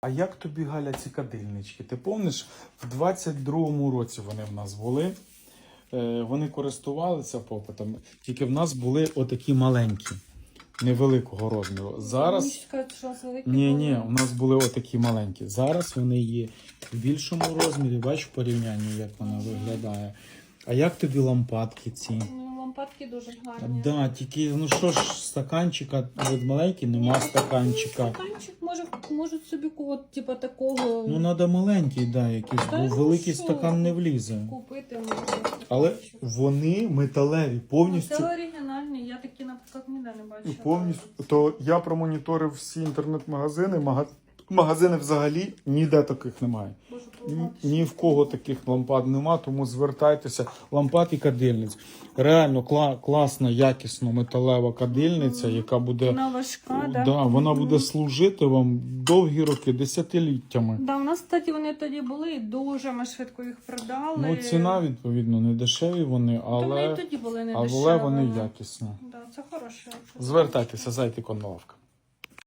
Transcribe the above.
А як тобі Галя ці кадильнички? Ти пам'ятаєш, в 22-му році вони в нас були. Е, вони користувалися попитом, тільки в нас були отакі маленькі, невеликого розміру. Зараз. Ні, ні, у нас були отакі маленькі. Зараз вони є в більшому розмірі. Бачиш в порівнянні, як вона виглядає. А як тобі лампадки ці? Ну, лампадки дуже гарні. Да, тільки ну що ж, стаканчика маленький, нема стаканчика. Стаканчик може, можуть собі от, типа такого Ну треба маленький, да, якийсь, Та бо ну великий що? стакан не влізе. купити. можна. Але вони металеві, повністю. Це оригінальні, я такі, наприклад, ніде не бачила. повністю. То я промоніторив всі інтернет-магазини, мага- магазини взагалі ніде таких немає. Ні, ні в кого таких лампад нема, тому звертайтеся. Лампад і кадильниць. Реально кла- класна, якісно металева кадильниця, яка буде. Вона важка, да? Да, вона буде служити вам довгі роки, десятиліттями. Да, у нас, кстати, вони тоді були і дуже ми швидко їх продали. Ну, ціна, відповідно, не дешеві вони, Та вони і але, тоді були не але дешеві. вони якісні. Да, це хороше. Звертайтеся, зайти конна лавка.